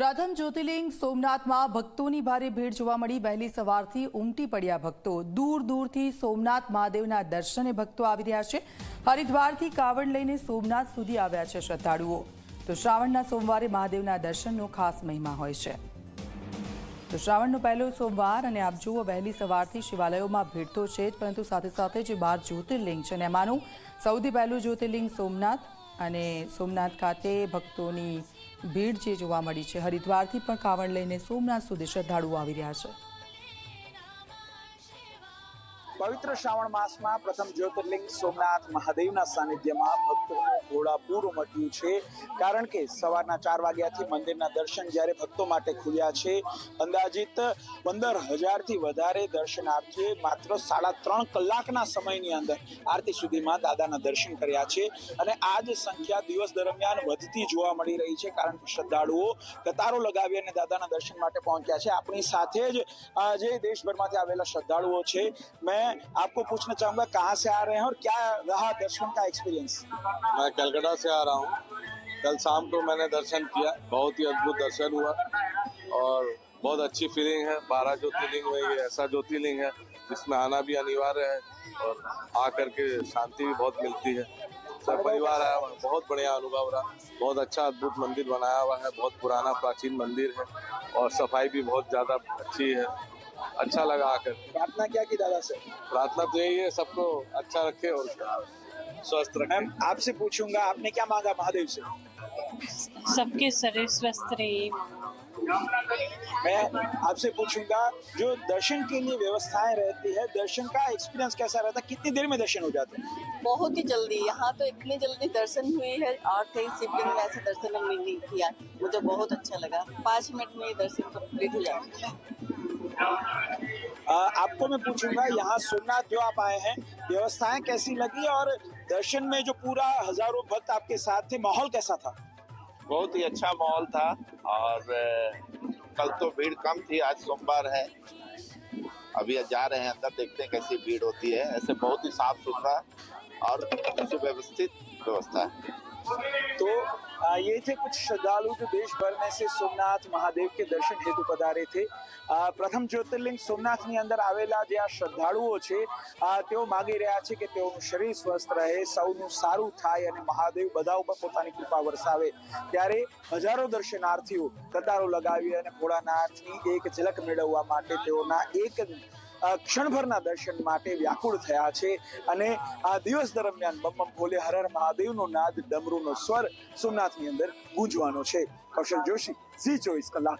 પ્રથમ જ્યોતિર્લિંગ સોમનાથમાં ભક્તોની ભારે ભીડ જોવા મળી. વહેલી સવારથી ઉમટી પડ્યા ભક્તો. દૂર દૂરથી સોમનાથ મહાદેવના દર્શને ભક્તો આવી રહ્યા છે. હરિદ્વારથી કાવડ લઈને સોમનાથ સુધી આવ્યા છે શ્રદ્ધાળુઓ. તો શ્રાવણના સોમવારે મહાદેવના દર્શનનો ખાસ મહિમા હોય છે. તો શ્રાવણનો પહેલો સોમવાર અને આપ જુઓ વહેલી સવારથી શિવાલયોમાં ભીડ તો છે જ, પરંતુ સાથે સાથે જે બાર જ્યોતિર્લિંગ છે અને એમાંનું સૌથી પહેલું જ્યોતિર્લિંગ સોમનાથ અને સોમનાથ ખાતે ભક્તોની ભીડ જે જોવા મળી છે, હરિદ્વારથી પણ કાવડ લઈને સોમનાથ સુધી શ્રદ્ધાળુઓ આવી રહ્યા છે. પવિત્ર શ્રાવણ માસમાં પ્રથમ જ્યોતિર્લિંગ સોમનાથ મહાદેવના સાનિધ્યમાં ભક્તોનું ઘોડાપૂર ઉમટ્યું છે. કારણ કે સવારના ચાર વાગ્યાથી મંદિરના દર્શન જ્યારે ભક્તો માટે ખુલ્યા છે, અંદાજિત પંદર હજારથી વધારે દર્શનાર્થીઓએ માત્ર સાડા ત્રણ કલાકના સમયની અંદર આરતી સુધીમાં દાદાના દર્શન કર્યા છે અને આ જ સંખ્યા દિવસ દરમિયાન વધતી જોવા મળી રહી છે. કારણ કે શ્રદ્ધાળુઓ કતારો લગાવી અને દાદાના દર્શન માટે પહોંચ્યા છે. આપણી સાથે જ જે દેશભરમાંથી આવેલા શ્રદ્ધાળુઓ છે मैं आपको पूछना चाहूँगा, कहाँ से आ रहे हैं और क्या रहा दर्शन का एक्सपीरियंस मैं कलकत्ता से आ रहा हूँ। कल शाम को मैंने दर्शन किया। बहुत ही अद्भुत दर्शन हुआ और बहुत अच्छी फीलिंग है। बारह ज्योतिर्लिंग में ये ऐसा ज्योतिर्लिंग है जिसमें आना भी अनिवार्य है और आ करके शांति भी बहुत मिलती है। सब परिवार आया हुआ, बहुत बढ़िया अनुभव रहा। बहुत अच्छा अद्भुत मंदिर बनाया हुआ है। बहुत पुराना प्राचीन मंदिर है और सफ़ाई भी बहुत ज़्यादा अच्छी है। अच्छा लगा आकर। प्रार्थना क्या की दादा से? प्रार्थना तो यही है सबको अच्छा रखे और स्वस्थ रखे। मैम आपसे पूछूँगा आपने क्या मांगा महादेव से? सबके शरीर स्वस्थ रहे। मैं आपसे पूछूँगा जो दर्शन के लिए व्यवस्थाएँ रहती है दर्शन का एक्सपीरियंस कैसा रहता है? कितनी देर में दर्शन हो जाते हैं? बहुत ही जल्दी। यहाँ तो इतने जल्दी दर्शन हुई है और कहीं शिवलिंग में ऐसे दर्शन हमने नहीं किया। मुझे बहुत अच्छा लगा। पाँच मिनट में दर्शन कंप्लीट हो जाता आ, आपको मैं पूछूँगा यहाँ सोमनाथ जो आप आए हैं व्यवस्थाएँ कैसी लगी और दर्शन में जो पूरा हज़ारों भक्त आपके साथ थे माहौल कैसा था? बहुत ही अच्छा माहौल था और कल तो भीड़ कम थी आज सोमवार है। अभी जा रहे हैं अंदर देखते हैं कैसी भीड़ होती है। ऐसे बहुत ही साफ़ सुथरा और सुव्यवस्थित व्यवस्था है। तो ये थे कुछ श्रद्धालु जो देश भर में से સોમનાથ મહાદેવ કે દર્શન હેતુ પધારે છે આ, પ્રથમ જ્યોતિર્લિંગ સોમનાથની અંદર આવેલા જે આ શ્રદ્ધાળુઓ છે આ, તેઓ માગી રહ્યા છે કે તેઓનું શરીર સ્વસ્થ રહે સૌનું સારું થાય અને મહાદેવ બધા ઉપર પોતાની કૃપા વરસાવે ત્યારે હજારો દર્શનાર્થીઓ કતારો લગાવી અને ભોળાનાથની એક ઝલક મેળવવા માટે તેઓના એક અ, ક્ષણભરના દર્શન માટે વ્યાકુળ થયા છે અને આ દિવસ દરમિયાન બમ બમ ભોલે હર હર મહાદેવનો નાદ ડમરૂનો સ્વર સોમનાથની અંદર ગુંજવાનો છે. કૌશલ જોશી, ઝી ચોવીસ કલાક.